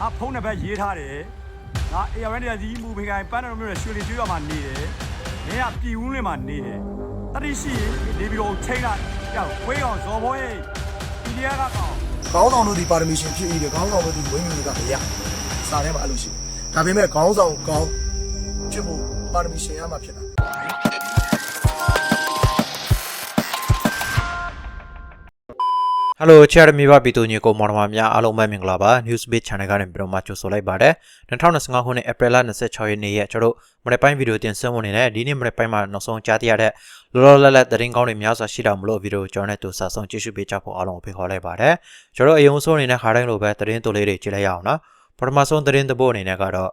ဟာဖုန်းနံပါတ်ရေးထားတယ်ငါအေရဝဲနေဒီမူဖေကိုင်ပန်းတော်မျိုးနဲ့ရွှေလီကျွေးရမှာနေတယ်မင်းကပြည်ဦးလင်းမှာနေတယ်တတိရှိရင်နေပြီးတော့ချိန်လိုက်ကြောက်ဝေးအောင်ဇော်ဘွေးဒီတရားကကောင်ခေါင်းဆောင်တို့ဒီပါရမီရှင်ဖြစ်ပြီးတယ်ခေါင်းဆောင်တို့ဒီဝိညာဉ်တွေကမရစာထဲမှာအဲ့လိုရှိတယ်ဒါပေမဲ့ခေါင်းဆောင်ကောင်းဖြစ်ဖို့ပါရမီရှင်ရမှာဖြစ်တာ ဟယ်လိုချာရမီဘာပီတိုညီကိုမော်ဒမာများအားလုံးပဲမင်္ဂလာပါ Newsbeat Channel ကနေပြီးတော့မှကြိုဆိုလိုက်ပါတယ်2025ခုနှစ် April 26ရက်နေ့ရက်ကျွန်တော်တို့မနေ့ပိုင်းဗီဒီယိုတင်ဆက်ဝင်နေတဲ့ဒီနေ့မနေ့ပိုင်းမှာနောက်ဆုံးကြားသိရတဲ့လောလောလတ်လတ်သတင်းကောင်းတွေများစွာရှိတာမလို့ဗီဒီယိုကျွန်တော်နဲ့တူစာဆုံးကြည့်ရှုပေးကြဖို့အားလုံးကိုဖိတ်ခေါ်လိုက်ပါတယ်ကျွန်တော်အယုံဆုံးအနေနဲ့ခါတိုင်းလိုပဲသတင်းတူလေးတွေကြည့်လိုက်ရအောင်နော်ပထမဆုံးသတင်းသဘောအနေနဲ့ကတော့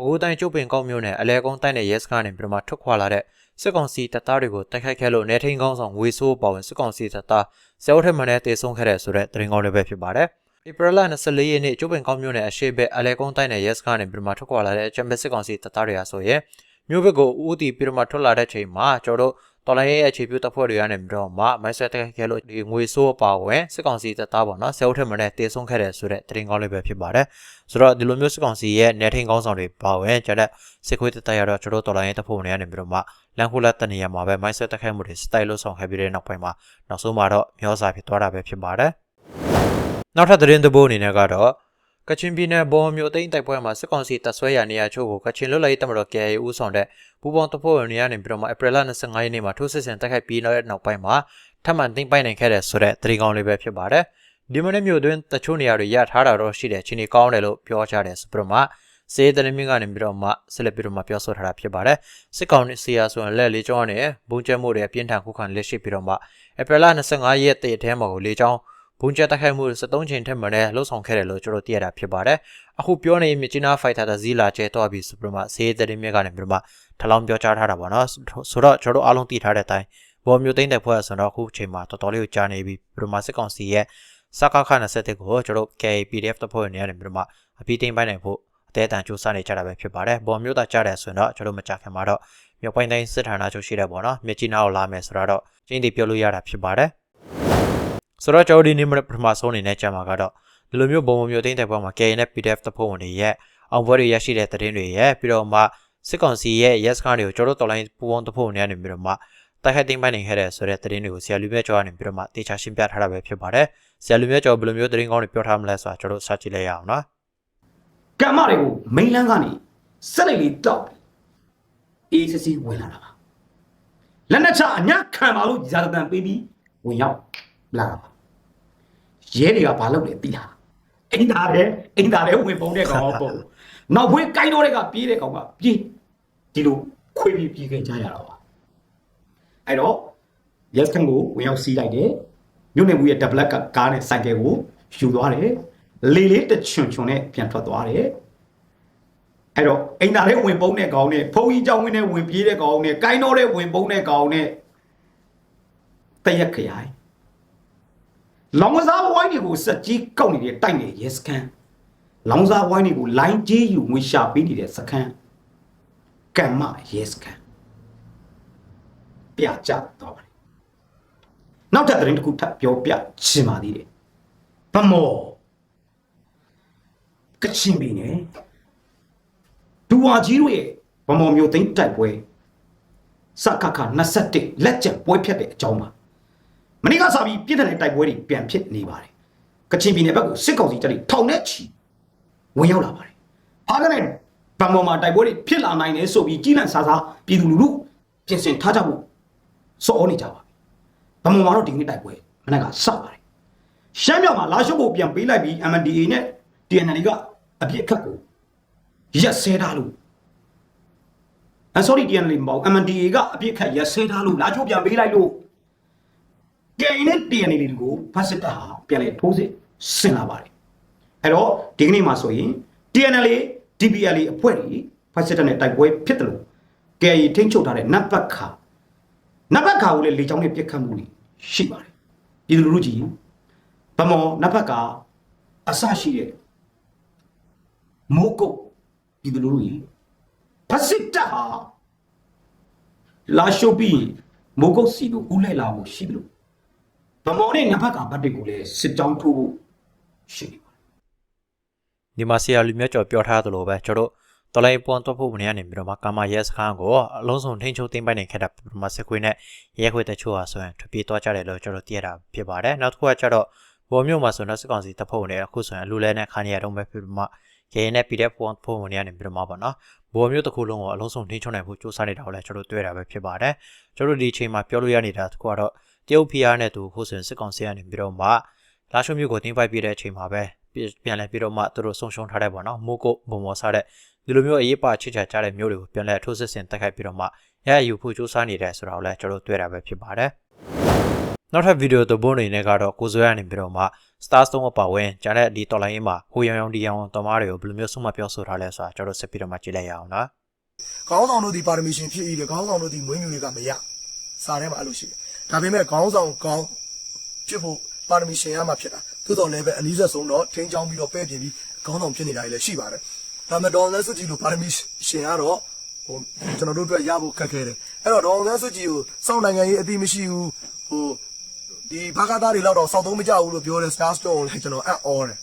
ဘိုးတိုင်းကျုပ်ပင်ကောက်မျိုးနဲ့အလဲကုန်းတိုက်တဲ့ရဲစခန်းနေပြီးတော့မှထွက်ခွာလာတဲ့ စစ်ကောင်စီတပ်သားတွေကိုတိုက်ခိုက်ခဲ့လို့နေထိန်ကောင်းဆောင်ငွေဆိုးပါဝင်စစ်ကောင်စီတပ်သားဆဲဝတ်ထက်မှန်နဲ့တေဆုံးခဲ့တဲ့ဆိုတဲ့သတင်းကောင်းတွေပဲဖြစ်ပါတယ်။ April 24ရက်နေ့ကျုပ်ပင်ကောက်မျိုးနဲ့အရှိဘက်အလဲကုန်းတိုက်တဲ့ရဲစခန်းနေပြီးတော့မှထွက်ခွာလာတဲ့ချမ်ပီယံစစ်ကောင်စီတပ်သားတွေဟာဆိုရင်မြို့ဘက်ကိုဦးတည်ပြီးတော့မှထွက်လာတဲ့ချိန်မှာကျွန်တော်တို့ တော်လိုင်းရဲ့အခြေပြုတပ်ဖွဲ့တွေကနေပြီးတော့မှမိုင်းဆွဲတက်ခဲ့လို့ဒီငွေဆိုးပါဝင်စစ်ကောင်စီတပ်သားပေါ့နော်ဆဲဝတ်ထက်မှန်နဲ့တေဆုံးခဲ့တဲ့ဆိုတဲ့သတင်းကောင်းလေးပဲဖြစ်ပါတယ်။ဆိုတော့ဒီလိုမျိုးစစ်ကောင်စီရဲ့နေထိန်ကောင်းဆောင်တွေပါဝင်ကျတဲ့စစ်ခွေးတပ်သားရတော့ကျွန်တော်တို့တော်လိုင်းရဲ့တပ်ဖွဲ့တွေကနေပြီးတော့မှလန်ခုလက်တနေရမှာပဲမိုင်းဆွဲတက်ခဲ့မှုတွေစတိုင်လို့ဆောင်ခဲ့ပြီးတဲ့နောက်ပိုင်းမှာနောက်ဆုံးမှာတော့မျောစာဖြစ်သွားတာပဲဖြစ်ပါတယ်။နောက်ထပ်သတင်းသဘောအနေနဲ့ကတော့ ကချင်ပြည်နယ်ဘော်မျိုးသိန်းတိုက်ပွဲမှာစစ်ကောင်စီတပ်ဆွဲရာနေရာချို့ကိုကချင်လွတ်လပ်ရေးတပ်မတော် KAA ဦးဆောင်တဲ့ပူးပေါင်းတပ်ဖွဲ့ဝင်တွေကနေပြီးတော့မှဧပြီလ25ရက်နေ့မှာထိုးစစ်ဆင်တိုက်ခိုက်ပြီးတဲ့နောက်ပိုင်းမှာထပ်မံသိမ်းပိုက်နိုင်ခဲ့တဲ့ဆိုတဲ့သတင်းကောင်းလေးပဲဖြစ်ပါတယ်။ဒီမနေ့မျိုးတွင်တချို့နေရာတွေရထားတာတော့ရှိတယ်ချင်းနေကောင်းတယ်လို့ပြောကြတယ်ဆိုပြီးတော့မှစေးသတင်းမြင့်ကနေပြီးတော့မှဆက်လက်ပြီးတော့မှပြောဆိုထားတာဖြစ်ပါတယ်။စစ်ကောင်စီရာဆိုရင်လက်လေးကျောင်းနဲ့ဘုံကျဲမှုတွေအပြင်းထန်ခုခံလက်ရှိပြီးတော့မှဧပြီလ25ရက်တည့်ထဲမှာကိုလေးကျောင်း ဘုံကျဲတိုက်ခိုက်မှု73ချိန်ထက်မှနဲ့လှုပ်ဆောင်ခဲ့တယ်လို့ကျွန်တော်သိရတာဖြစ်ပါတယ်။အခုပြောနေမြချီနာဖိုက်တာတဇီလာကျဲတော့ပြီဆိုပြီးတော့မှစေးသတင်းမြင့်ကနေပြီးတော့မှထလောင်းပြောကြားထားတာပေါ့နော်။ဆိုတော့ကျွန်တော်တို့အားလုံးသိထားတဲ့အတိုင်းဘောမျိုးသိမ့်တဲ့ဖွဲ့ဆိုတော့အခုချိန်မှာတော်တော်လေးကိုကြာနေပြီပြီးတော့မှစစ်ကောင်စီရဲ့စကားခါ27ကိုကျွန်တော် KPDF တပ်ဖွဲ့နေရတယ်ပြီးတော့မှအပြီးသိမ့်ပိုင်းနိုင်ဖို့အသေးအတန်စူးစမ်းနေကြတာပဲဖြစ်ပါတယ်။ဘောမျိုးသားကြားတယ်ဆိုရင်တော့ကျွန်တော်မကြခင်မှာတော့မြောက်ပိုင်းတိုင်းစစ်ဌာနချုပ်ရှိတယ်ပေါ့နော်။မြကြီးနားကိုလာမယ်ဆိုတော့ကျင်းတီပြောလို့ရတာဖြစ်ပါတယ်။ ဆိုတော့ကျွန်တော်ဒီနေ့မပထမဆုံးအနေနဲ့ကြာမှာကတော့ဒီလိုမျိုးဘုံဘုံမျိုးသိမ့်တဲ့ဘက်မှာ KN နဲ့ PDF တပ်ဖွဲ့ဝင်တွေရဲ့အောင်ပွဲတွေရရှိတဲ့သတင်းတွေရဲ့ပြီးတော့မှစစ်ကောင်စီရဲ့ yes ကားတွေကိုကျွန်တော်တို့တော်လိုင်းပူပေါင်းတပ်ဖွဲ့ဝင်တွေကနေပြီးတော့မှတိုက်ခိုက်သိမ်းပိုက်နိုင်ခဲ့တဲ့ဆိုတဲ့သတင်းတွေကိုဆရာလူမြတ်ကျော်ကနေပြီးတော့မှတေချာရှင်းပြထားတာပဲဖြစ်ပါတယ်။ဆရာလူမြတ်ကျော်ဘယ်လိုမျိုးသတင်းကောင်းတွေပြောထားမလဲဆိုတာကျွန်တော်တို့စကြည့်လိုက်ရအောင်နော်။ကံမတွေကိုမိန်လန်းကနေစက်လိုက်လေးတောက်အေးစစ်စစ်ဝင်လာတာပါလက်နဲ့ချအညခံပါလို့ဇာတန်ပေးပြီးဝင်ရောက်လာတာပါ ရဲတွေကဘာလုပ်လဲသိလားအိမ်သားတဲ့အိမ်သားတဲ့ဝင်ပုံတဲ့ကောင်ကပုံနောက်ဘွေးကိုင်းတော့တဲ့ကပြေးတဲ့ကောင်ကပြေးဒီလိုခွေးပြီးပြေးခဲ့ကြရတာပါအဲ့တော့ရက်ကန်ကိုဝင်ရောက်စီးလိုက်တယ်မြို့နယ်မှုရဲ့ double ကကားနဲ့ဆိုင်ကယ်ကိုယူသွားတယ်လေလေးတချွန်ချွန်နဲ့ပြန်ထွက်သွားတယ်အဲ့တော့အိမ်သားလေးဝင်ပုံးတဲ့ကောင်နဲ့ဖုန်းကြီးကြောင်းဝင်းနဲ့ဝင်ပြေးတဲ့ကောင်နဲ့ကိုင်းတော့တဲ့ဝင်ပုံးတဲ့ကောင်နဲ့တရက်ခရိုင် လောင်ကစားဝိုင်းတွေကိုစက်ကြီးကောက်နေတဲ့တိုက်နေရဲစခန်းလောင်စားဝိုင်းတွေကိုလိုင်းကြီးယူငွေရှာပေးနေတဲ့စခန်းကံမရဲစခန်းပြကြတော့ပါတယ်နောက်ထပ်သတင်းတစ်ခုထပ်ပြောပြချင်ပါသေးတယ်ဗမောကချင်ပြည်နယ်ဒူဝါကြီးတို့ရဲ့ဗမောမျိုးသိန်းတိုက်ပွဲစကခ21လက်ကျက်ပွဲဖြတ်တဲ့အကြောင်းပါ မနေ့ကစပြီးပြစ်တဲ့တိုက်ပွဲတွေပြန်ဖြစ်နေပါတယ်ကချင်ပြည်နယ်ဘက်ကိုစစ်ကောင်စီတပ်တွေထောင်နဲ့ချီဝင်ရောက်လာပါတယ်ဟာကနဲ့ဗမောမှာတိုက်ပွဲတွေဖြစ်လာနိုင်တယ်ဆိုပြီးကြီးလန့်ဆာဆာပြည်သူလူထုပြင်ဆင်ထားကြဖို့စော်ဩနေကြပါပြီဗမောမှာတော့ဒီနေ့တိုက်ပွဲမနေ့ကစပါတယ်ရှမ်းမြောက်မှာလာရှုပ်ဖို့ပြန်ပေးလိုက်ပြီး MNDA နဲ့ TNL ကအပြစ်ခတ်ကိုရက်စဲထားလို့အ sorry TNL မပေါ့ MNDA ကအပြစ်ခတ်ရက်စဲထားလို့လာချိုးပြန်ပေးလိုက်လို့ KN နဲ့ TNL ကိုဖတ်စစ်တပ်ဟာပြန်လေထိုးစစ်ဆင်လာပါတယ်အဲ့တော့ဒီကနေ့မှာဆိုရင် TNL DPL အဖွဲ့တွေဖတ်စစ်တပ်နဲ့တိုက်ပွဲဖြစ်တယ်လို့ KN ထိန်းချုပ်ထားတဲ့နတ်ဘတ်ခါနတ်ဘတ်ခါကိုလည်းလေချောင်းနဲ့ပြစ်ခတ်မှုတွေရှိပါတယ်ပြည်သူလူထုကြီးဗမောနတ်ဘတ်ကအဆရှိတဲ့မိုးကုတ်ပြည်သူလူထုကြီးဖတ်စစ်တပ်ဟာလာရှုပ်ပြီးမိုးကုတ်စီတို့ဦးလဲလာဖို့ရှိတယ်လို့ ဗမောနဲ့နတ်ဘတ်ကဘတ်တွေကိုလည်းစစ်တောင်းထိုးဖို့ရှိတယ်ဒီမှာဆရာလူမျိုးကျော်ပြောထားသလိုပဲကျွန်တော်တော်လိုင်းပွန်တော့ဖို့မနေရနေပြီးတော့မှကာမရဲစခန်းကိုအလုံးစုံထိန်းချုပ်သိမ်းပိုက်နေခဲ့တာပထမစခွေနဲ့ရဲခွေတချို့ဟာဆိုရင်ထွက်ပြေးသွားကြတယ်လို့ကျွန်တော်သိရတာဖြစ်ပါတယ်နောက်တစ်ခုကကျတော့ဘော်မျိုးမှာဆိုတော့စစ်ကောင်စီတပ်ဖွဲ့ဝင်တွေအခုဆိုရင်အလူလဲနဲ့ခါနေရတော့ပဲဖြစ်ပြီးမှရဲနဲ့ PDF ပွန်ဖို့မနေရနေပြီးတော့မှပေါ့နော်ဘော်မျိုးတစ်ခုလုံးကိုအလုံးစုံထိန်းချုပ်နိုင်ဖို့စူးစမ်းနေတာကိုလည်းကျွန်တော်တွေ့တာပဲဖြစ်ပါတယ်ကျွန်တော်ဒီအချိန်မှာပြောလို့ရနေတာတစ်ခုကတော့ တရုတ်ဖီအားနဲ့သူအခုဆိုရင်စစ်ကောင်စီကနေပြီးတော့မှလာရှုံမျိုးကိုတင်ပိုက်ပြတဲ့အချိန်မှာပဲပြန်လဲပြီးတော့မှသူတို့ဆုံရှုံထားတဲ့ပေါ့နော်မိုးကုတ်ဘုံမော်စားတဲ့ဒီလိုမျိုးအရေးပါချစ်ချာကြတဲ့မျိုးတွေကိုပြန်လဲအထိုးစစ်ဆင်တိုက်ခိုက်ပြီးတော့မှရရယူဖို့စူးစမ်းနေတယ်ဆိုတာကိုလည်းကျွန်တော်တွေ့တာပဲဖြစ်ပါတယ်နောက်ထပ်ဗီဒီယိုသဘောအနေနဲ့ကတော့ကိုဇွဲကနေပြီးတော့မှ Star Stone အပါဝင်ကျန်တဲ့ဒီတော်လိုင်းရေးမှာဟိုရောင်ရောင်ဒီရောင်တမားတွေကိုဘယ်လိုမျိုးဆုံးမပြောဆိုထားလဲဆိုတာကျွန်တော်ဆက်ပြီးတော့မှကြည့်လိုက်ရအောင်နော်ခေါင်းဆောင်တို့ဒီပါရမီရှင်ဖြစ်ဤတယ်ခေါင်းဆောင်တို့ဒီမွေးမြူတွေကမရစာထဲမှာအဲ့လိုရှိတယ် ဒါပေမဲ့ခေါင်းဆောင်ကောင်းဖြစ်ဖို့ပါရမီရှင်ရမှာဖြစ်တာသို့တော်လည်းပဲအနည်းဆက်ဆုံးတော့ထင်းချောင်းပြီးတော့ပဲ့ပြင်ပြီးခေါင်းဆောင်ဖြစ်နေတာလည်းရှိပါတယ်ဒါပေမဲ့ဒေါ်လက်စုကြည်လိုပါရမီရှင်ကတော့ဟိုကျွန်တော်တို့အတွက်ရဖို့ခက်ခဲတယ်အဲ့တော့ဒေါ်လက်စုကြည်ကိုစောင့်နိုင်ငံရေးအတိမရှိဘူးဟိုဒီဘာကာသားတွေလောက်တော့စောက်သုံးမကြဘူးလို့ပြောတဲ့ Star Stone ကိုလည်းကျွန်တော်အံ့ဩတယ်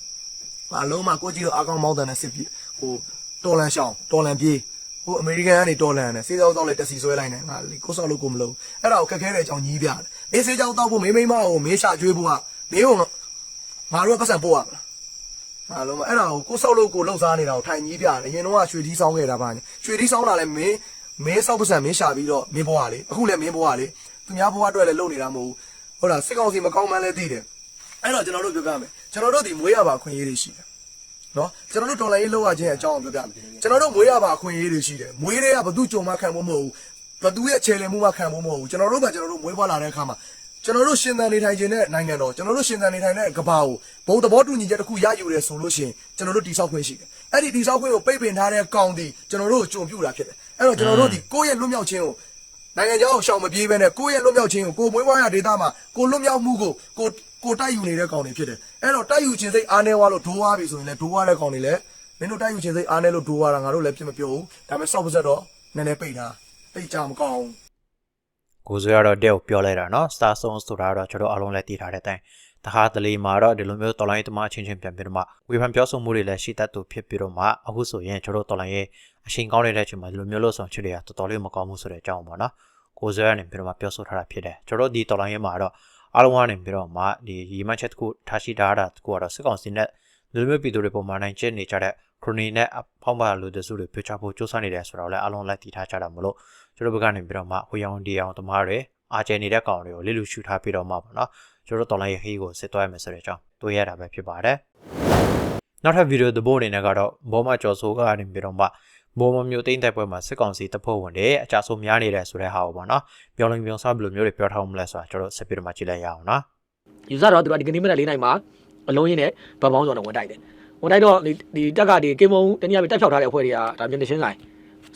အလုံးမကိုကြည့်တော့အကောင်မောင်းတဲ့နဲ့စစ်ပြီးဟိုတော်လန်ရှောင်းတော်လန်ပြေး ဟိုအမေရိကန်ကနေတော်လန်နဲ့စေးကြောက်တော့လေတက်စီဆွဲလိုက်နေငါကိုဆောက်လို့ကိုမလို့အဲ့ဒါကိုခက်ခဲတဲ့အကြောင်းကြီးပြတယ်အေးစေးကြောက်တော့ဖို့မေးမိမကိုမေးရှာကျွေးဖို့ကမေးဖို့ငါတို့ကပတ်စံပို့ရမလားဟာလုံးမအဲ့ဒါကိုကိုဆောက်လို့ကိုလှုပ်ရှားနေတာကိုထိုင်ကြီးပြတယ်အရင်တော့ရွှေတီးဆောင်းခဲ့တာပါရွှေတီးဆောင်းတာလည်းမင်းမင်းဆောက်ပတ်စံမင်းရှာပြီးတော့မင်းဘွားလေအခုလည်းမင်းဘွားလေသူများဘွားအတွက်လည်းလုပ်နေတာမဟုတ်ဘူးဟုတ်လားစစ်ကောင်စီမကောင်းမှန်းလည်းသိတယ်အဲ့တော့ကျွန်တော်တို့ပြောပြမယ်ကျွန်တော်တို့ဒီမွေးရပါခွင့်ရေးတွေရှိတယ် နော်ကျွန်တော်တို့ဒေါ်လာရေးလောက်ရခြင်းအကြောင်းကိုပြောပြမယ်ကျွန်တော်တို့မွေးရပါအခွင့်အရေးတွေရှိတယ်မွေးတွေကဘသူကြုံမှခံဖို့မဟုတ်ဘူးဘသူရဲ့ခြေလည်မှုမှခံဖို့မဟုတ်ဘူးကျွန်တော်တို့ကကျွန်တော်တို့မွေးဖွားလာတဲ့အခါမှာကျွန်တော်တို့ရှင်သန်နေထိုင်ခြင်းတဲ့နိုင်ငံတော်ကျွန်တော်တို့ရှင်သန်နေထိုင်တဲ့ကမ္ဘာကိုဘုံသဘောတူညီချက်တစ်ခုရယူရဲဆိုလို့ရှိရင်ကျွန်တော်တို့တိဆောက်ခွင့်ရှိတယ်အဲ့ဒီတိဆောက်ခွင့်ကိုပိတ်ပင်ထားတဲ့ကောင်တီကျွန်တော်တို့ကိုကြုံပြူတာဖြစ်တယ်အဲ့တော့ကျွန်တော်တို့ဒီကိုယ့်ရဲ့လွတ်မြောက်ခြင်းကိုနိုင်ငံခြားကိုရှောင်မပြေးဘဲနဲ့ကိုယ့်ရဲ့လွတ်မြောက်ခြင်းကိုကိုယ်မွေးဖွားရဒေသမှာကိုယ်လွတ်မြောက်မှုကိုကို ကိုတိုက်ယူနေတဲ့ကောင်တွေဖြစ်တယ်အဲ့တော့တိုက်ယူခြင်းစိတ်အားနေသွားလို့ဒိုးသွားပြီဆိုရင်လည်းဒိုးသွားတဲ့ကောင်တွေလည်းမင်းတို့တိုက်ယူခြင်းစိတ်အားနေလို့ဒိုးရတာငါတို့လည်းပြစ်မပြောဘူးဒါပေမဲ့စောက်ပါစက်တော့နည်းနည်းပိတ်တာပိတ်ကြမကောင်းဘူးကိုဇွဲကတော့တဲ့ကိုပြောလိုက်တာနော် Star Stone ဆိုတာတော့ကျွန်တော်အားလုံးလည်းသိထားတဲ့အတိုင်းတခါတလေမှာတော့ဒီလိုမျိုးတော်လိုင်းတမအချင်းချင်းပြန်ပြီးတော့မှဝေဖန်ပြောဆိုမှုတွေလည်းရှိတတ်သူဖြစ်ပြီးတော့မှအခုဆိုရင်ကျွန်တော်တော်လိုင်းရဲ့အချိန်ကောင်းနေတဲ့အချိန်မှာဒီလိုမျိုးလို့ဆောင်ချစ်တွေကတော်တော်လေးမကောင်းဘူးဆိုတဲ့အကြောင်းပေါ့နော်ကိုဇွဲကနေပြီးတော့မှပြောဆိုထားတာဖြစ်တယ်ကျွန်တော်ဒီတော်လိုင်းရဲ့မှာတော့ အားလုံးကနေပြီးတော့မှဒီရီမန်ချက်တစ်ခုထားရှိထားတာတစ်ခုကတော့စစ်ကောင်စီနဲ့ဒီလိုမျိုးပြည်သူတွေပုံမှန်နိုင်ကျင့်နေကြတဲ့ခရိုနီနဲ့ဖောင်းပါလူတစုတွေပြချဖို့စူးစမ်းနေတယ်ဆိုတော့လည်းအားလုံးလိုက်တည်ထားကြတာမလို့ကျွန်တော်ဘက်ကနေပြီးတော့မှဟိုရောင်ဒီအောင်တမားတွေအာကျဲနေတဲ့ကောင်တွေကိုလေးလူရှူထားပြီးတော့မှပေါ့နော်ကျွန်တော်တော်လိုင်းရဲ့ဟေးကိုစစ်သွားရမယ်ဆိုတဲ့အကြောင်းတွေးရတာပဲဖြစ်ပါတယ်နောက်ထပ်ဗီဒီယိုသဘောအနေနဲ့ကတော့ဘောမကျော်စိုးကနေပြီးတော့မှ ဘောမမျိုးတိမ့်တဲ့ပွဲမှာစစ်ကောင်စီတပ်ဖွဲ့ဝင်တွေအကြဆုံးများနေတယ်ဆိုတဲ့ဟာကိုပေါ့နော်ပြောင်းလင်းပြောင်းစားဘယ်လိုမျိုးတွေပြောထားအောင်မလဲဆိုတာကျွန်တော်ဆက်ပြီးတော့မှကြည့်လိုက်ရအောင်နော် ယူဆတော့သူကဒီကနေ့မနက်၄နိုင်မှာအလုံးရင်းနဲ့ဗတ်ပေါင်းစော်နဲ့ဝင်တိုက်တယ်ဝင်တိုက်တော့ဒီဒီတက်ကဒီကေမုံတနည်းအားဖြင့်တက်ဖြောက်ထားတဲ့အဖွဲ့တွေကဒါမျက်နှာချင်းဆိုင်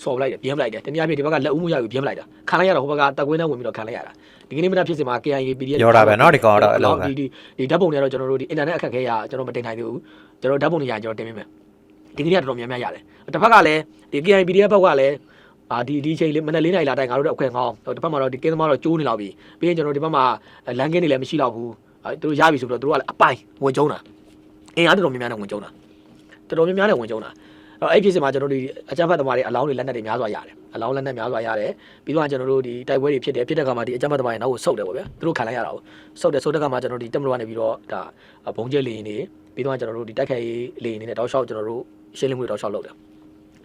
ဆော်ပလိုက်တယ်ပြင်းပလိုက်တယ်တနည်းအားဖြင့်ဒီဘက်ကလက်ဦးမှုရယူပြင်းပလိုက်တာခံလိုက်ရတော့ဟိုဘက်ကတက်ကွင်းနဲ့ဝင်ပြီးတော့ခံလိုက်ရတာဒီကနေ့မနက်ဖြစ်စမှာ KIA PDF ပြောတာပဲเนาะဒီကောင်ကတော့အဲ့လိုပဲ ဒီဒီဒီဓာတ်ပုံတွေကတော့ကျွန်တော်တို့ဒီ internet အခက်ခဲရကျွန်တော်မတင်နိုင်သေးဘူးကျွန်တော်ဓာတ်ပုံတွေရကျွန်တော်တင်ပေးမယ် ဒီကနေ့ကတော်တော်များများရတယ်တစ်ဖက်ကလည်းဒီ KIA PDF ဘက်ကလည်းအာဒီဒီချိန်လေးမနေ့၄နိုင်လာတိုင်းငါတို့တော့အခွင့်ကောင်းတစ်ဖက်မှာတော့ဒီကင်းသမားတော့ကျိုးနေလောက်ပြီပြီးရင်ကျွန်တော်ဒီဘက်မှာလမ်းကင်းတွေလည်းမရှိတော့ဘူးအဲသူတို့ရပြီဆိုတော့သူတို့ကလည်းအပိုင်ဝင်ကျုံတာအင်အားတော်တော်များများနဲ့ဝင်ကျုံတာတော်တော်များများနဲ့ဝင်ကျုံတာအဲ့အဲ့ဖြစ်စမှာကျွန်တော်တို့ဒီအကြမ်းဖက်သမားတွေအလောင်းတွေလက်နက်တွေများစွာရတယ်အလောင်းလက်နက်များစွာရတယ်ပြီးတော့ကျွန်တော်တို့ဒီတိုက်ပွဲတွေဖြစ်တယ်ဖြစ်တဲ့ခါမှာဒီအကြမ်းဖက်သမားတွေနောက်ကိုဆုတ်တယ်ပေါ့ဗျာသူတို့ခံလိုက်ရတာကိုဆုတ်တယ်ဆုတ်တဲ့ခါမှာကျွန်တော်တို့ဒီတက်မလို့ကနေပြီးတော့ဒါဘုံကျဲလေရင်တွေပြီးတော့ကျွန်တော်တို့ဒီတိုက်ခိုက်ရေးလေရင်တွေနဲ့တောက်လျှောက်ကျွန်တော်တို့ ရှင်းလင်းမှုတွေတောက်လျှောက်လုပ်တယ်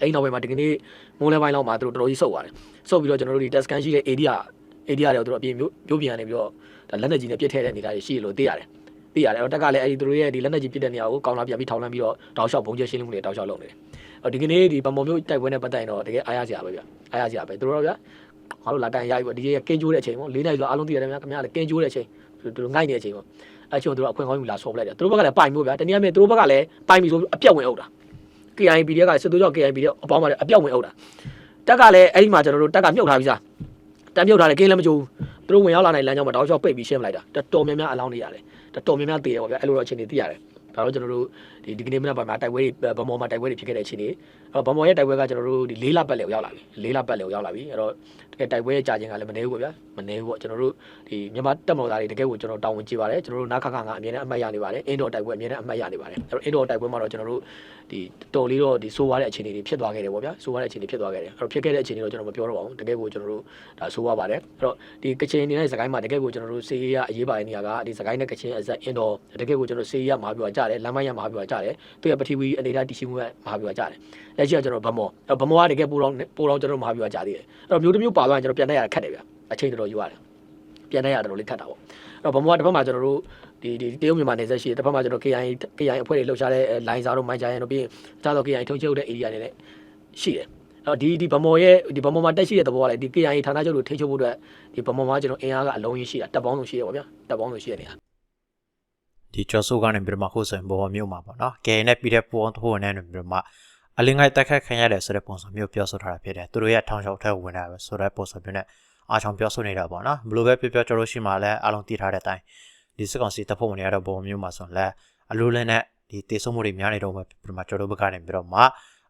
အဲ့ဒီနောက်ပိုင်းမှာဒီကနေ့မိုးလဲပိုင်းလောက်မှာသူတို့တော်တော်ကြီးဆုတ်သွားတယ်ဆုတ်ပြီးတော့ကျွန်တော်တို့ဒီ test scan ရှိတဲ့ area area တွေကိုသူတို့အပြင်မျိုးမျိုးပြန်နေပြီးတော့ဒါလက်နက်ကြီးနဲ့ပြစ်ထည့်တဲ့အနေအထားတွေရှိလို့သိရတယ်သိရတယ်အဲ့တော့တက်ကလည်းအဲ့ဒီသူတို့ရဲ့ဒီလက်နက်ကြီးပြစ်တဲ့နေရာကိုကောင်းလာပြန်ပြီးထောင်လှမ်းပြီးတော့တောက်လျှောက်ဘုံကျဲရှင်းလင်းမှုတွေတောက်လျှောက်လုပ်နေတယ်အော်ဒီကနေ့ဒီပမော်မျိုးတိုက်ပွဲနဲ့ပတ်သက်ရင်တော့တကယ်အားရစရာပဲဗျအားရစရာပဲသူတို့တော့ဗျငါတို့လာတိုင်ရပြီပေါ့ဒီကကင်းကျိုးတဲ့အချိန်ပေါ့၄နိုင်ဆိုအားလုံးသိရတယ်ဗျခင်ဗျားလည်းကင်းကျိုးတဲ့အချိန်သူတို့ငိုက်နေတဲ့အချိန်ပေါ့အဲ့ချိန်သူတို့အခွင့်ကောင်းယူလာဆော့ပလိုက်တယ်သူတို့ဘက်ကလည်းပိုင်မို့ဗျတနည်းအားဖြင့်သူတို့ဘက်ကလည်းပိုင်ပြီဆိုပြီးအပြက်ဝင်အုပ်တာ KIB တွေကစစ်သွေးကြောင့် KIB တွေအပေါင်းမှာအပြောက်ဝင်အုပ်တာတက်ကလည်းအဲ့ဒီမှာကျွန်တော်တို့တက်ကမြုပ်ထားပြီးစားတက်မြုပ်ထားတယ်ကင်းလည်းမကြိုးသူတို့ဝင်ရောက်လာနိုင်လမ်းကြောင်းမှာတောက်လျှောက်ပိတ်ပြီးရှင်းပလိုက်တာတော်တော်များများအလောင်းနေရတယ်တော်တော်များများတည်တယ်ပေါ့ဗျအဲ့လိုတော့အချိန်တွေသိရတယ်ဒါတော့ကျွန်တော်တို့ ဒီဒီကနေ့မနက်ပိုင်းမှာတိုက်ပွဲတွေဗမော်မှာတိုက်ပွဲတွေဖြစ်ခဲ့တဲ့အချိန်တွေအဲ့တော့ဗမော်ရဲ့တိုက်ပွဲကကျွန်တော်တို့ဒီ၄လပတ်လည်ကိုရောက်လာပြီ၄လပတ်လည်ကိုရောက်လာပြီအဲ့တော့တကယ်တိုက်ပွဲရဲ့ကြာခြင်းကလည်းမနေဘူးပေါ့ဗျာမနေဘူးပေါ့ကျွန်တော်တို့ဒီမြန်မာတက်မော်သားတွေတကယ်ကိုကျွန်တော်တောင်းဝင်ကြည့်ပါတယ်ကျွန်တော်တို့နားခါခါကအမြဲတမ်းအမှတ်ရနေပါတယ်အင်းတော်တိုက်ပွဲအမြဲတမ်းအမှတ်ရနေပါတယ်အဲ့တော့အင်းတော်တိုက်ပွဲမှာတော့ကျွန်တော်တို့ဒီတော်လေးတော့ဒီဆိုးွားတဲ့အခြေအနေတွေဖြစ်သွားခဲ့တယ်ပေါ့ဗျာဆိုးွားတဲ့အခြေအနေဖြစ်သွားခဲ့တယ်အဲ့တော့ဖြစ်ခဲ့တဲ့အခြေအနေတော့ကျွန်တော်မပြောတော့ပါဘူးတကယ်ကိုကျွန်တော်တို့ဒါဆိုးွားပါတယ်အဲ့တော့ဒီကချင်အနေနဲ့စကိုင်းမှာတကယ်ကိုကျွန်တော်တို့စေးရအရေးပါတဲ့နေရာကဒီစကိုင်းနဲ့ကချင်အဆက်အင်းတော်တကယ်ကိုကျွန်တော်စေးရမှာပြောကြတယ်လမ်းမရမှာပြောကြတယ်သူရဲ့ပထဝီအနေထားတည်ရှိမှုကမှာပြောကြတယ်လက်ရှိကကျွန်တော်ဗမောအဲ့ဗမောကတကယ်ပိုတော့ပိုတော့ကျွန်တော်မှာပြောကြသေးတယ်အဲ့တော့မျိုးတစ်မျိုးပါသွားရင်ကျွန်တော်ပြန်နေရခက်တယ်ဗျအချိန်တော်တော်ယူရတယ်ပြန်နေရတော်တော်လေးခက်တာပေါ့အဲ့တော့ဗမောကတစ်ဖက်မှာကျွန်တော်တို့ဒီဒီတရုတ်မြန်မာနယ်စပ်ရှိတယ်တစ်ဖက်မှာကျွန်တော် KI KI အဖွဲ့တွေလှုပ်ရှားတဲ့လိုင်းစာတို့မိုင်းဂျာရန်တို့ပြီးရင်အခြားသော KI ထုံးချုပ်တဲ့ area တွေလည်းရှိတယ်အဲ့တော့ဒီဒီဗမော်ရဲ့ဒီဗမော်မှာတက်ရှိတဲ့သဘောကလည်းဒီ KI ဌာနချုပ်တို့ထိချုပ်ဖို့အတွက်ဒီဗမော်မှာကျွန်တော်အင်အားကအလုံးကြီးရှိတာတပ်ပေါင်းလို့ရှိရပါဗျာတပ်ပေါင်းလို့ရှိရနေတာ ဒီကျော်ဆိုးကနေပြီးတော့မှခုဆိုရင်ဘောမျိုးမှာပေါ့နော်ကဲနဲ့ပြီးတဲ့ပုံထိုးနေနေပြီးတော့မှအလင်းငိုက်တက်ခတ်ခံရတယ်ဆိုတဲ့ပုံစံမျိုးပြောဆိုထားတာဖြစ်တယ်သူတို့ရဲ့ထောင်ချောက်ထဲဝင်တာပဲဆိုတဲ့ပုံစံမျိုးနဲ့အားချောင်ပြောဆိုနေတာပေါ့နော်ဘလို့ပဲပြောပြောကျွန်တော်ရှိမှလည်းအားလုံးတည်ထားတဲ့အတိုင်းဒီစကောင်စီတပ်ဖို့ဝင်ရတော့ပုံမျိုးမှာဆိုရင်လည်းအလိုလည်းနဲ့ဒီတေဆုံးမှုတွေများနေတော့မှပြမကျွန်တော်ဘက်ကနေပြီးတော့မှ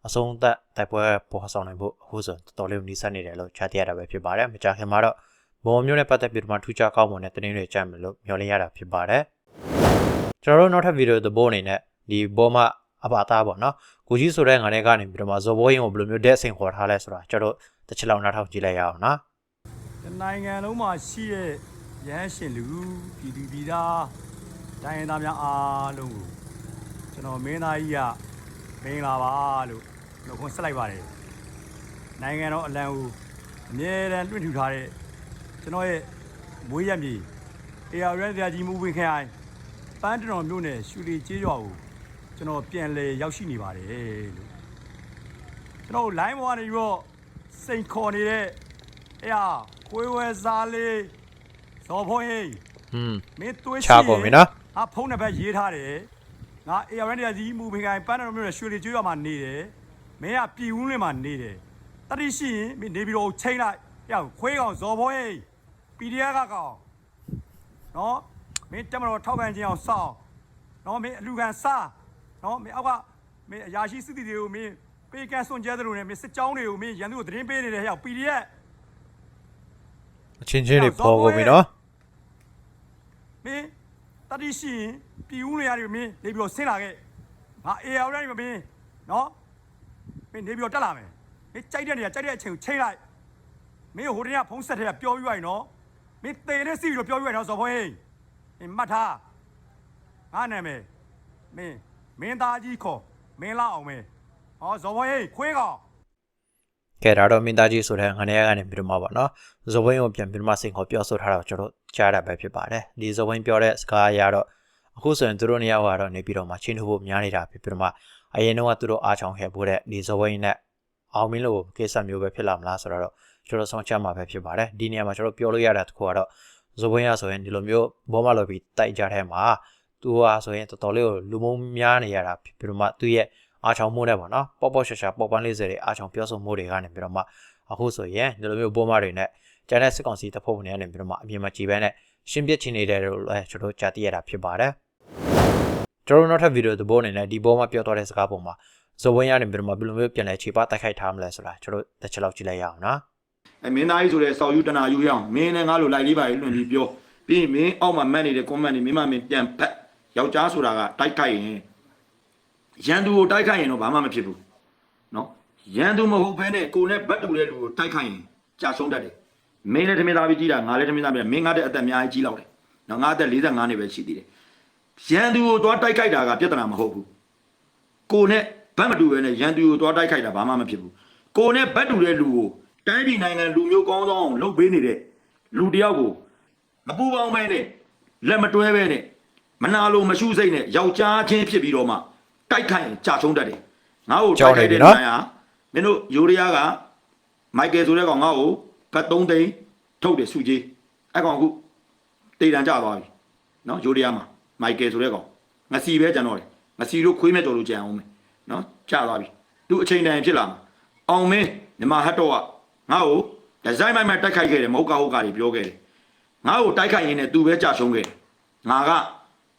အဆုံးသက်တိုက်ပွဲပေါ်ဆောင်နိုင်ဖို့အခုဆိုတော်တော်လေးနီးစပ်နေတယ်လို့ချားတရတာပဲဖြစ်ပါတယ်မကြခင်မှာတော့ပုံမျိုးနဲ့ပတ်သက်ပြီးတော့မှထူးခြားကောင်းမွန်တဲ့တင်းတွေကြမ်းမယ်လို့မျှော်လင့်ရတာဖြစ်ပါတယ် ကျွန်တော်တို့နောက်ထပ်ဗီဒီယိုသဘောအနေနဲ့ဒီဘောမအပါသားပေါ့နော်ကိုကြီးဆိုတဲ့ငါနဲ့ကနေပြီးတော့မှဇော်ဘောရင်ကိုဘယ်လိုမျိုးတဲ့အစိန်ခေါ်ထားလဲဆိုတာကျွန်တော်တို့တစ်ချက်လောက်နားထောင်ကြည့်လိုက်ရအောင်နော်ဒီနိုင်ငံလုံးမှာရှိတဲ့ရဟန်းရှင်လူပြည်သူပြည်သားတိုင်းရင်းသားများအားလုံးကိုကျွန်တော်မင်းသားကြီးကမင်္ဂလာပါလို့နှုတ်ခွန်းဆက်လိုက်ပါတယ်နိုင်ငံတော်အလံကိုအမြဲတမ်းလွှင့်ထူထားတဲ့ကျွန်တော်ရဲ့မွေးရမြေအေယာရဲတရားကြီးမူဝင်ခိုင်ပ န်းတော်မြို့နယ်ရှူလီကျေးရွာကိုကျွန်တော်ပြန်လဲရောက်ရှိနေပါတယ်လို့ကျွန်တော် line ပေါ်ကနေပြီးတော့စိန်ခေါ်နေတဲ့အေးဟာခွေးဝဲစားလေးဇော်ဖုံးရေးဟွန်းမင်းတွေးချာကုန်ပြီနော်ဟာဖုံးတစ်ဘက်ရေးထားတယ်ငါအေရန်တရားကြီးမူဖေခိုင်ပန်းတော်မျိုးနဲ့ရွှေလီကျွေးရမှာနေတယ်မင်းကပြည်ဦးလင်းမှာနေတယ်တတိရှိရင်မင်းနေပြီးတော့ချိန်လိုက်ပြောက်ခွေးကောင်ဇော်ဖုံးရေး PDF ကကောင်နော် မင်းတက်မတော်ထောက်ခံခြင်းအောင်စောင့်နော်မင်းအလူခံစားနော်မင်းအောက်ကမင်းအရာရှိစစ်တီတွေကိုမင်းပေးကန်းစွန့်ကြဲသလိုနဲ့မင်းစစ်ကြောင်းတွေကိုမင်းရန်သူကိုသတင်းပေးနေတယ်ဟဲ့ PDF အချင်းချင်းတွေပေါ်ကုန်ပြီနော်မင်းတတိရှိရင်ပြည်ဦးနေရတယ်မင်းနေပြီးတော့ဆင်းလာခဲ့ငါအေယာရမမင်းနော်မင်းနေပြီးတော့တက်လာမယ်မင်းကြိုက်တဲ့နေရာကြိုက်တဲ့အချိန်ကိုချိန်လိုက်မင်းဟိုတနေ့ကဖုံးဆက်တဲ့ကပြောပြီးသွားရင်နော်မင်းတေနဲ့စီပြီးတော့ပြောပြီးသွားရင်နော်ဇော်ဖွေးမင်း မှတ်ထားငါနာမည်မင်းမင်းသားကြီးခေါ်မင်းလာအောင်မင်းဟောဇော်ဖွေးခွေးကောင်ကဲဒါတော့မင်းသားကြီးဆိုတဲ့ငါနဲ့ကနေပြီးတော့မှပေါ့နော်ဇော်ဝင်းကိုပြန်ပြီးတော့မှစိန်ခေါ်ပြောဆိုထားတာကိုကျွန်တော်ကြားတာပဲဖြစ်ပါတယ်ဒီဇော်ဝင်းပြောတဲ့စကားအရတော့အခုဆိုရင်သူတို့နှစ်ယောက်ကတော့နေပြီးတော့မှချင်းထုတ်ဖို့များနေတာဖြစ်ပြီးတော့မှအရင်တော့ကသူတို့အားချောင်းခဲ့ဖို့တဲ့ဒီဇော်ဝင်းနဲ့အောင်မင်းလို့ကိစ္စမျိုးပဲဖြစ်လာမလားဆိုတော့ကျွန်တော်ဆောင်ချက်မှာပဲဖြစ်ပါတယ်ဒီနေရာမှာကျွန်တော်ပြောလို့ရတာတခုကတော့ ဇော်ဝင်းရဆိုရင်ဒီလိုမျိုးဘောမလိုပြီးတိုက်ကြတဲ့မှာသူကဆိုရင်တော်တော်လေးကိုလူမုံများနေရတာဖြစ်ပြီးတော့မှသူ့ရဲ့အားချောင်းမှုနဲ့ပေါ့နော်ပေါ့ပေါ့ရှာရှာပေါ့ပန်းလေးစတွေအားချောင်းပြောဆိုမှုတွေကနေပြီးတော့မှအခုဆိုရင်ဒီလိုမျိုးဘောမတွေနဲ့ကျန်တဲ့စစ်ကောင်စီတပ်ဖွဲ့ဝင်တွေကနေပြီးတော့မှအပြင်မှာကြည်ပဲနဲ့ရှင်းပြချင်နေတယ်လို့လည်းကျွန်တော်ကြားသိရတာဖြစ်ပါတယ်ကျွန်တော်တို့နောက်ထပ်ဗီဒီယိုသဘောအနေနဲ့ဒီဘောမှာပြောသွားတဲ့စကားပုံမှာဇော်ဝင်းရနေပြီးတော့မှဘယ်လိုမျိုးပြန်လဲခြေပါတိုက်ခိုက်ထားမလဲဆိုတာကျွန်တော်တစ်ချက်လောက်ကြည့်လိုက်ရအောင်နော် အဲမင်းသားကြီးဆိုတဲ့ဆောက်ယူတနာယူရအောင်မင်းနဲ့ငါလိုလိုက်လေးပါလွန်ပြီးပြောပြီးရင်မင်းအောက်မှာမတ်နေတဲ့ comment တွေမင်းမမင်းပြန်ဖတ်ယောက်ျားဆိုတာကတိုက်ခိုက်ရင်ရန်သူကိုတိုက်ခိုက်ရင်တော့ဘာမှမဖြစ်ဘူးနော်ရန်သူမဟုတ်ဘဲနဲ့ကိုနဲ့ဘတ်တူတဲ့လူကိုတိုက်ခိုက်ရင်ကြာဆုံးတတ်တယ်မင်းလည်းထမင်းသားပြီးကြီးတာငါလည်းထမင်းသားပြီးမင်းငါတဲ့အသက်အများကြီးကြီးလောက်တယ်နော်ငါအသက်45နှစ်ပဲရှိသေးတယ်ရန်သူကိုသွားတိုက်ခိုက်တာကပြဿနာမဟုတ်ဘူးကိုနဲ့ဘတ်မတူဘဲနဲ့ရန်သူကိုသွားတိုက်ခိုက်တာဘာမှမဖြစ်ဘူးကိုနဲ့ဘတ်တူတဲ့လူကို တိုင်းပြည်နိုင်ငံလူမျိုးကောင်းဆောင်အောင်လုပ်ပေးနေတဲ့လူတယောက်ကိုမပူပေါင်းပဲနဲ့လက်မတွဲပဲနဲ့မနာလိုမရှုစိတ်နဲ့ယောက်ျားချင်းဖြစ်ပြီးတော့မှတိုက်ခိုက်ရင်ကြာဆုံးတတ်တယ်ငါ့ကိုတိုက်ခိုက်တဲ့နေရာမင်းတို့ယူရီးယားကမိုက်ကယ်ဆိုတဲ့ကောင်ငါ့ကိုကတ်3သိန်းထုတ်တယ်စုကြီးအဲ့ကောင်အခုတေတံကြသွားပြီနော်ယူရီးယားမှာမိုက်ကယ်ဆိုတဲ့ကောင်ငစီပဲကြံတော့တယ်ငစီတို့ခွေးမဲ့တော်လို့ကြံအောင်မယ်နော်ကြသွားပြီသူအချိန်တိုင်းဖြစ်လာမှာအောင်မင်းမြမဟတ်တော့က ငါ့ကိုဒီဇိုင်းမိုက်မိုက်တိုက်ခိုက်ခဲ့တယ်မဟုတ်ကဟုတ်ကတွေပြောခဲ့တယ်ငါ့ကိုတိုက်ခိုက်ရင်းနဲ့သူပဲကြာရှုံးခဲ့တယ်ငါက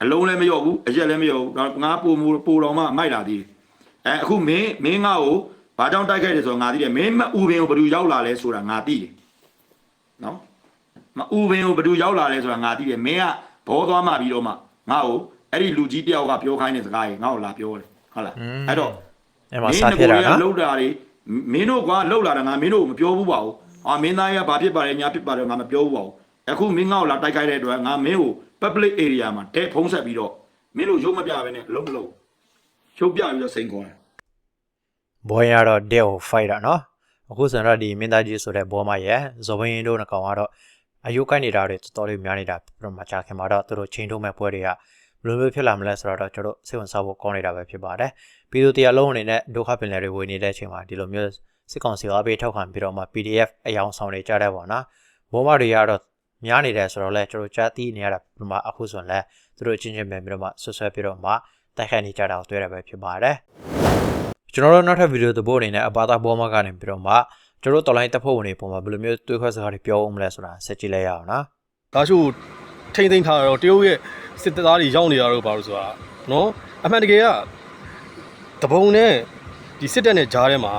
အလုံးလည်းမရော့ဘူးအရက်လည်းမရော့ဘူးငါပိုမူပိုတော်မှမိုက်လာသေးတယ်အဲအခုမင်းမင်းငါ့ကိုဘာကြောင့်တိုက်ခဲ့တယ်ဆိုတော့ငါသိတယ်မင်းမဥပင်ကိုဘယ်သူရောက်လာလဲဆိုတာငါသိတယ်နော်မဥပင်ကိုဘယ်သူရောက်လာလဲဆိုတာငါသိတယ်မင်းကဘောသွားမှပြီးတော့မှငါ့ကိုအဲ့ဒီလူကြီးတယောက်ကပြောခိုင်းတဲ့စကားကြီးငါ့ကိုလာပြောတယ်ဟုတ်လားအဲ့တော့အဲ့မှာစာဖြစ်တာနော်လှုပ်တာတွေ မင်းတို့ကလှုပ်လာတာငါမင်းတို့ကိုမပြောဘူးပါဘူးအာမင်းသားရဘာဖြစ်ပါလဲညာဖြစ်ပါလဲငါမပြောဘူးပါဘူးအခုမင်းငါ့ကိုလာတိုက်ခိုက်တဲ့အတွက်ငါမင်းကို public area မှာတဲဖုံးဆက်ပြီးတော့မင်းတို့ရုပ်မပြဘဲနဲ့အလုံးမလုံးရုပ်ပြပြီးတော့စိန်ခေါ်တယ်ဘောရင်ကတော့ dead ကို fight တာနော်အခုဆိုတော့ဒီမင်းသားကြီးဆိုတဲ့ဘောမရဲ့ဇော်ဘင်းတို့နှစ်ကောင်ကတော့အယုတ်ကိုက်နေတာတွေတော်တော်လေးများနေတာပြတော့မှကြာခင်မှာတော့သူတို့ချင်းထုံးမဲ့ပွဲတွေက ဘယ်လိုမျိုးဖြစ်လာမလဲဆိုတော့ကျွန်တော်တို့စိတ်ဝင်စားဖို့ကောင်းနေတာပဲဖြစ်ပါတယ်ပြီးတော့တရားလုံးအနေနဲ့ဒုက္ခပင်လယ်တွေဝင်နေတဲ့အချိန်မှာဒီလိုမျိုးစစ်ကောင်စီအပေးထောက်ခံပြီးတော့မှ PDF အယောင်ဆောင်နေကြတဲ့ပေါ့နော်ဘောမတွေကတော့များနေတယ်ဆိုတော့လဲကျွန်တော်ကြားသိနေရတာပြတော့မှအခုဆိုရင်လဲသူတို့ချင်းချင်းပဲပြီးတော့မှဆွဆွဲပြီးတော့မှတိုက်ခိုက်နေကြတာကိုတွေ့ရပဲဖြစ်ပါတယ်ကျွန်တော်တို့နောက်ထပ်ဗီဒီယိုသဘောအနေနဲ့အပါသားဘောမကနေပြီးတော့မှကျွန်တော်တို့တော်လိုင်းတပ်ဖွဲ့ဝင်တွေပုံမှာဘယ်လိုမျိုးတွေးခွဲစကားတွေပြောအောင်မလဲဆိုတာဆက်ကြည့်လိုက်ရအောင်နော်ဒါချို့ထိမ့်သိမ့်ထားတော့တရုတ်ရဲ့ စစ်သားတွေရောက်နေရတော့ဘာလို့ဆိုတာနော်အမှန်တကယ်ကတပုံနဲ့ဒီစစ်တပ်နဲ့ဂျားထဲမှာ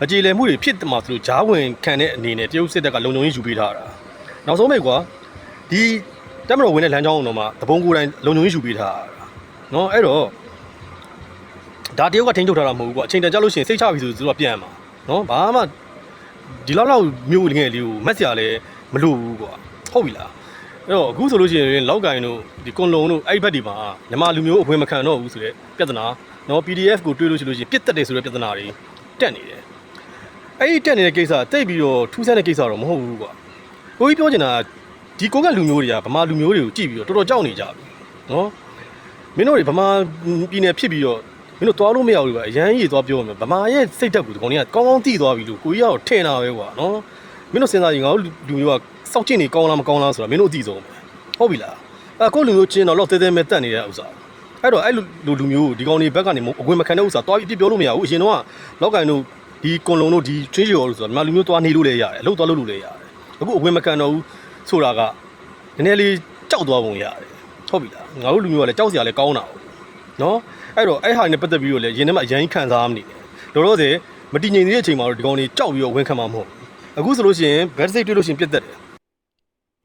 မကြေလည်မှုတွေဖြစ်မှာဆိုလို့ဂျားဝင်ခံတဲ့အနေနဲ့တရုတ်စစ်တပ်ကလုံခြုံရေးယူပေးထားတာနောက်ဆုံးမိတ်ကွာဒီတက်မတော်ဝင်တဲ့လမ်းကြောင်းတော့မှတပုံကိုယ်တိုင်လုံခြုံရေးယူပေးထားတာနော်အဲ့တော့ဒါတရုတ်ကထိန်းချုပ်ထားတာမဟုတ်ဘူးကွာအချိန်တန်ကြလို့ရှိရင်စိတ်ချပြီဆိုသူတို့ကပြန်မှာနော်ဘာမှဒီလောက်လောက်မျိုးငယ်လေးကိုမက်စရာလည်းမလိုဘူးကွာဟုတ်ပြီလား အဲ့တော့အခုဆိုလို့ရှိရင်လောက်ကင်တို့ဒီကွန်လုံတို့အဲ့ဒီဘက်ဒီမှာမြန်မာလူမျိုးအဖွင့်မခံတော့ဘူးဆိုတဲ့ပြဿနာနော် PDF ကိုတွေးလို့ရှိလို့ရှိရင်ပြစ်တက်တယ်ဆိုတဲ့ပြဿနာတွေတက်နေတယ်အဲ့ဒီတက်နေတဲ့ကိစ္စတိတ်ပြီးတော့ထူးဆန်းတဲ့ကိစ္စတော့မဟုတ်ဘူးကွာကိုကြီးပြောချင်တာဒီကိုကလူမျိုးတွေကဗမာလူမျိုးတွေကိုကြည့်ပြီးတော့တော်တော်ကြောက်နေကြပြီနော်မင်းတို့တွေဗမာပြည်နယ်ဖြစ်ပြီးတော့မင်းတို့သွားလို့မရဘူးကွာအရန်ကြီးသွားပြောမယ်ဗမာရဲ့စိတ်ဓာတ်ကိုဒီကောင်တွေကကောင်းကောင်းသိသွားပြီလို့ကိုကြီးကတော့ထင်တာပဲကွာနော်မင်းတို့စဉ်းစားကြည့်ငါတို့လူမျိုးက စောက်ကျင်နေကောင်းလားမကောင်းလားဆိုတာမင်းတို့အသိဆုံးပဲဟုတ်ပြီလားအဲကိုယ့်လူမျိုးချင်းတော့တော့တဲတဲမဲ့တက်နေတဲ့ဥစ္စာအဲ့တော့အဲ့လူလူမျိုးကိုဒီကောင်တွေဘက်ကနေမအဝင်မခံတဲ့ဥစ္စာတွားပြီးပြပြောလို့မရဘူးအရင်တော့ကလောက်ကန်တို့ဒီကွန်လုံတို့ဒီချင်းချော်လို့ဆိုတာမြန်မာလူမျိုးတွားနေလို့လည်းရတယ်အလုပ်တွားလို့လို့လည်းရတယ်အခုအဝင်မခံတော့ဘူးဆိုတာကနည်းနည်းလေးကြောက်သွားပုံရတယ်ဟုတ်ပြီလားငါတို့လူမျိုးကလည်းကြောက်စရာလည်းကောင်းတာဟုတ်နော်အဲ့တော့အဲ့ဟာနဲ့ပတ်သက်ပြီးတော့လည်းရင်ထဲမှာအရင်ခံစားမနေတယ်တော်တော်စေမတည်ငြိမ်နေတဲ့အချိန်မှာတော့ဒီကောင်တွေကြောက်ပြီးတော့ဝင်ခံမှာမဟုတ်ဘူးအခုဆိုလို့ရှိရင်ဘက်စိတ်တွေ့လို့ရှိရင်ပြတ်တက်တယ်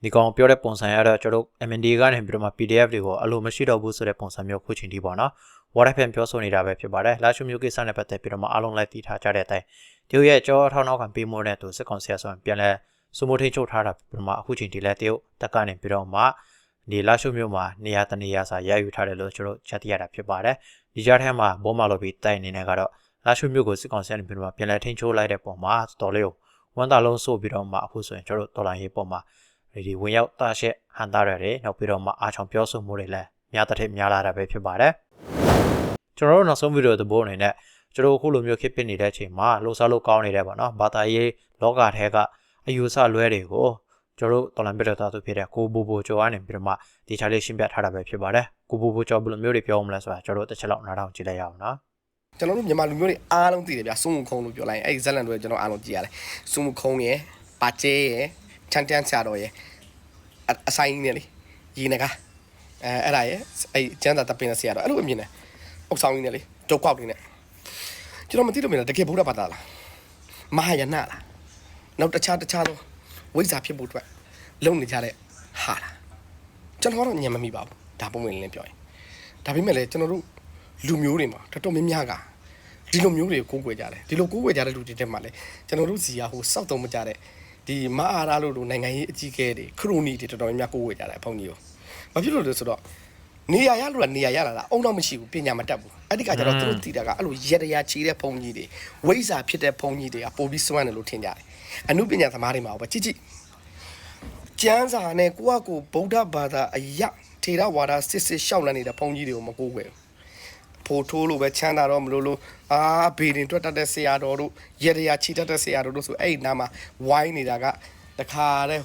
ဒီကောင်ပြောတဲ့ပုံစံရတော့ကျွန်တော်တို့ MND ကနေပြီးတော့မှ PDF တွေကိုအလိုမရှိတော့ဘူးဆိုတဲ့ပုံစံမျိုးခုချိန်ဒီပေါ့နော် WhatsApp ပြောဆိုနေတာပဲဖြစ်ပါတယ်လာရှုမျိုးကိစ္စနဲ့ပတ်သက်ပြီးတော့မှအားလုံးလိုက်သိထားကြတဲ့အတိုင်းတရုတ်ရဲ့ကြောထောင်းနောက်ခံပေးမိုးတဲ့သူစစ်ကောင်စီအဆိုရင်ပြန်လဲစုမိုးထိန်ချုပ်ထားတာပြီးတော့မှအခုချိန်ဒီလဲတရုတ်တက်ကနေပြီးတော့မှဒီလာရှုမျိုးမှာနေရာတနေရာစာရယူထားတယ်လို့ကျွန်တော်ချက်သိရတာဖြစ်ပါတယ်ဒီကြားထဲမှာဘောမလိုပြီးတိုက်နေနေကတော့လာရှုမျိုးကိုစစ်ကောင်စီကနေပြီးတော့မှပြန်လဲထိန်ချုပ်လိုက်တဲ့ပုံမှာတော်လေးကိုဝန်တာလုံးဆို့ပြီးတော့မှအခုဆိုရင်ကျွန်တော်တော်လိုင်းရေးပုံမှာ ဒီဝင်ရောက်တာရှက်ဟန်တာရတယ်နောက်ပြီးတော့မှအားချောင်ပြောဆိုမှုတွေလည်းများတဲ့ထက်များလာတာပဲဖြစ်ပါတယ်ကျွန်တော်တို့နောက်ဆုံးဗီဒီယိုသဘောအနေနဲ့ကျွန်တော်အခုလိုမျိုးခစ်ပစ်နေတဲ့အချိန်မှာလှုပ်ရှားလို့ကောင်းနေတယ်ပေါ့နော်ဘာသာရေးလောကထဲကအယူဆလွဲတွေကိုကျွန်တော်တို့တော်လန်ပြတဲ့သားသူဖြစ်တဲ့ကိုဘူဘူကျော်ကနေပြီးတော့မှဒီချာလေးရှင်းပြထားတာပဲဖြစ်ပါတယ်ကိုဘူဘူကျော်ဘယ်လိုမျိုးတွေပြောမလဲဆိုတာကျွန်တော်တို့တစ်ချက်လောက်နားထောင်ကြည့်လိုက်ရအောင်နော်ကျွန်တော်တို့မြန်မာလူမျိုးတွေအားလုံးသိတယ်ဗျာစုံမှုခုံလို့ပြောလိုက်ရင်အဲ့ဒီဇက်လန်တွေကျွန်တော်အားလုံးကြည့်ရတယ်စုံမှုခုံရယ်ပါကျဲရယ် ချန်တန်ဆရာတော်ရယ်အအဆိုင်ကြီးနဲ့လေရေနကအဲအဲ့ဒါရယ်အဲ့ကျန်းသာတပင်းဆရာတော်အဲ့လိုအမြင်နဲ့အုပ်ဆောင်ကြီးနဲ့လေဒုက္ခောက်တွေနဲ့ကျွန်တော်မသိလို့မင်းတကယ်ဘုရားဘာသာလားမဟာယနာလားနောက်တခြားတခြားသောဝိဇ္ဇာဖြစ်ဖို့အတွက်လုံနေကြတဲ့ဟာလားကျွန်တော်ကတော့ညံမမိပါဘူးဒါပုံမှန်လင်းပြောရင်ဒါပေမဲ့လည်းကျွန်တော်တို့လူမျိုးတွေမှာတော်တော်များများကဒီလိုမျိုးတွေကိုကိုးကွယ်ကြတယ်ဒီလိုကိုးကွယ်ကြတဲ့လူတွေတက်မှာလဲကျွန်တော်တို့စီကဟိုစောက်တုံးမကြတဲ့ ဒီမအားရလို့လို့နိုင်ငံရေးအကြီးအကဲတွေခရိုနီတွေတော်တော်များများကိုးကွယ်ကြတယ်အဖောင်းကြီးကိုဘာဖြစ်လို့လဲဆိုတော့နေရရလို့လားနေရရလာလားအုံတော့မရှိဘူးပညာမတတ်ဘူးအဲ့ဒီကကျတော့သူတို့တည်တာကအဲ့လိုရရရချီတဲ့ဖုန်ကြီးတွေဝိဇ္ဇာဖြစ်တဲ့ဖုန်ကြီးတွေကပို့ပြီးစွမ်းတယ်လို့ထင်ကြတယ်အမှုပညာသမားတွေမှာပဲကြည့်ကြည့်ကျမ်းစာနဲ့ကိုယ့်အကိုဗုဒ္ဓဘာသာအယထေရဝါဒစစ်စစ်ရှောက်လန်းနေတဲ့ဖုန်ကြီးတွေကိုမကိုးကွယ်ဘူး ဖိုထိုးလို့ပဲချမ်းသာတော့မလို့လို့အာဘေဒင်တွက်တတ်တဲ့ဆရာတော်တို့ရေရရာချီတတ်တဲ့ဆရာတော်တို့ဆိုအဲ့ဒီနားမှာဝိုင်းနေတာကတခါတဲ့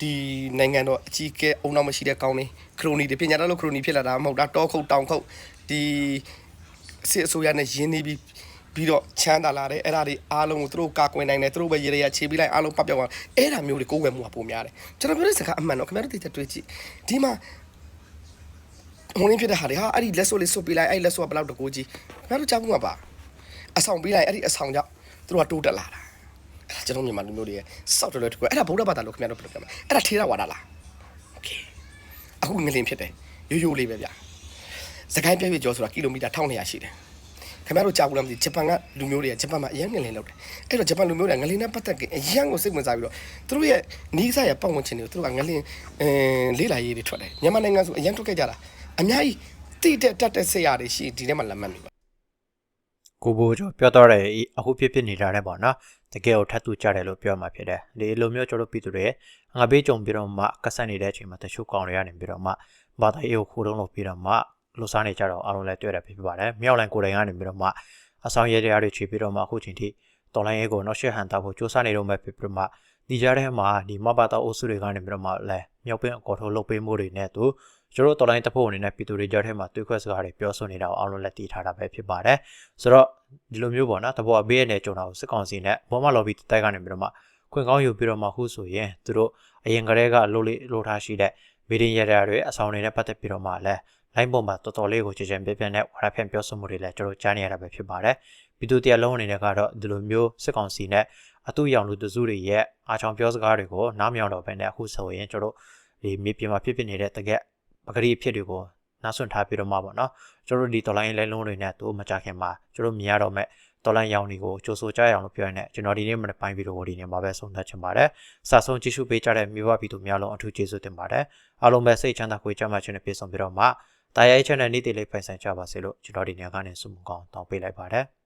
ဒီနိုင်ငံတော်အကြီးအကဲအုံနောက်မရှိတဲ့ကောင်းနေခရိုနီတွေပညာတတ်လို့ခရိုနီဖြစ်လာတာမဟုတ်တာတောခုတ်တောင်ခုတ်ဒီစစ်အစိုးရနဲ့ရင်းနှီးပြီးပြီးတော့ချမ်းသာလာတယ်အဲ့ဒါတွေအားလုံးကိုသူတို့ကာကွယ်နိုင်တယ်သူတို့ပဲရေရရာခြေပြီးလိုက်အားလုံးပပြောက်သွားအဲ့ဒါမျိုးတွေကိုယ်ဝယ်မှုကပုံများတယ်ကျွန်တော်ပြောတဲ့စကားအမှန်တော့ခင်ဗျားတို့သိတဲ့တွေ့ကြည့်ဒီမှာ ဟိုရင်းဖြစ်တဲ့ဟာတွေဟာအဲ့ဒီလက်စွပ်လေးစွပ်ပေးလိုက်အဲ့ဒီလက်စွပ်ကဘယ်လောက်တကိုးကြီးခင်ဗျားတို့ကြားဘူးမှာပါအဆောင်ပေးလိုက်အဲ့ဒီအဆောင်ကြောင့်သူတို့ကတိုးတက်လာတာအဲ့ဒါကျွန်တော်မြန်မာလူမျိုးတွေရဲ့စောက်တယ်လို့တကူအဲ့ဒါဗုဒ္ဓဘာသာလို့ခင်ဗျားတို့ဘယ်လိုပြောမလဲအဲ့ဒါထေရဝါဒလားโอเคအခုငလင်ဖြစ်တယ်ရိုးရိုးလေးပဲဗျစကိုင်းပြည့်ပြည့်ကျော်ဆိုတာကီလိုမီတာ1200ရှိတယ်ခင်ဗျားတို့ကြားဘူးလားမသိဂျပန်ကလူမျိုးတွေကဂျပန်မှာအရင်ငလင်လောက်တယ်အဲ့တော့ဂျပန်လူမျိုးတွေကငလင်နဲ့ပတ်သက်ကအရင်ကိုစိတ်ဝင်စားပြီးတော့သူတို့ရဲ့နီးစပ်ရပတ်ဝန်းကျင်တွေကိုသူတို့ကငလင်အဲလေးလာရေးတွေထွက်တယ်မြန်မာနိုင်ငံဆိုအရင်ထွက်ခဲ့ကြတာ အများကြီးတိတက်တက်တဲ့ဆရာတွေရှိဒီထဲမှာလက်မှတ်နေပါကိုဘိုးကျော်ပြောတော့တယ်ဤအခုဖြစ်ဖြစ်နေတာနဲ့ပေါ့နော်တကယ်ကိုထပ်တူကြတယ်လို့ပြောမှာဖြစ်တယ်ဒီလိုမျိုးကျွန်တော်ပြည်သူတွေငါဘေးကြုံပြီးတော့မှကဆက်နေတဲ့အချိန်မှာတချို့ကောင်တွေကနေပြီးတော့မှဘာသာရေးကိုခိုးတုံးလို့ပြီးတော့မှလှူစားနေကြတော့အားလုံးလည်းတွေ့ရဖြစ်ပါတယ်မြောက်လိုင်းကိုယ်တိုင်ကနေပြီးတော့မှအဆောင်ရဲတရားတွေခြေပြီးတော့မှအခုချိန်ထိတော်လိုင်းရဲကိုနောက်ရှက်ဟန်တာဖို့စူးစမ်းနေတော့မှဖြစ်ပြီးတော့မှဒီကြားထဲမှာဒီမဘာတာအုပ်စုတွေကနေပြီးတော့မှလည်းမြောက်ပင်းအကော်ထိုးလုပ်ပေးမှုတွေနဲ့သူ ကျွန်တော်တော်လိုင်းတပ်ဖို့အနေနဲ့ပြည်သူတွေကြားထဲမှာတွေ့ခွက်စကားတွေပြောဆိုနေတာကိုအားလုံးလည်းတည်ထားတာပဲဖြစ်ပါတယ်ဆိုတော့ဒီလိုမျိုးပေါ့နော်တဘောအဘေးရနေကြုံတာကိုစစ်ကောင်စီနဲ့ဘောမလော်ဘီတိုက်ကနေပြီးတော့မှခွင့်ကောင်းယူပြီးတော့မှခုဆိုရင်သူတို့အရင်ကတည်းကလိုလေးလိုထားရှိတဲ့မီဒီယာတွေအဆောင်တွေနဲ့ပတ်သက်ပြီးတော့မှလည်းလိုင်းပေါ်မှာတော်တော်လေးကိုကြည်ကြံပြပြနဲ့ဝါရဖန်ပြောဆိုမှုတွေလည်းကျွန်တော်ကြားနေရတာပဲဖြစ်ပါတယ်ပြည်သူတရားလုံးအနေနဲ့ကတော့ဒီလိုမျိုးစစ်ကောင်စီနဲ့အတူရောင်လူတစုတွေရဲ့အားချောင်ပြောစကားတွေကိုနားမယောင်တော့ဘဲနဲ့အခုဆိုရင်ကျွန်တော်ဒီမြေပြင်မှာဖြစ်ဖြစ်နေတဲ့တကက် ပဂရီဖြစ်တွေကိုနားဆွန့်ထားပြီးတော့မှပေါ့နော်ကျွန်တော်တို့ဒီတော်လိုင်းလဲလုံးတွေနဲ့သူမကြခင်မှာကျွန်တော်မြင်ရတော့မဲ့တော်လိုင်းရောင်တွေကိုကြိုးဆိုကြရအောင်လို့ပြောရတဲ့ကျွန်တော်ဒီနေ့မနေ့ပိုင်းဗီဒီယိုကိုဒီနေ့မှာပဲဆုံးသက်ချင်ပါတယ်။စာဆုံးကြည့်ရှုပေးကြတဲ့မြို့ဝပြည်သူများလုံးအထူးကျေးဇူးတင်ပါတယ်။အားလုံးပဲစိတ်ချမ်းသာကိုယ်ကြမ်းမှခြင်းနဲ့ပြည့်စုံပြီးတော့မှတာယာရဲ့ channel နေ့တည်လေးဖိုင်ဆိုင်ကြပါစေလို့ကျွန်တော်ဒီနေ့ကနေဆုမကောင်းတောင်းပေးလိုက်ပါတယ်။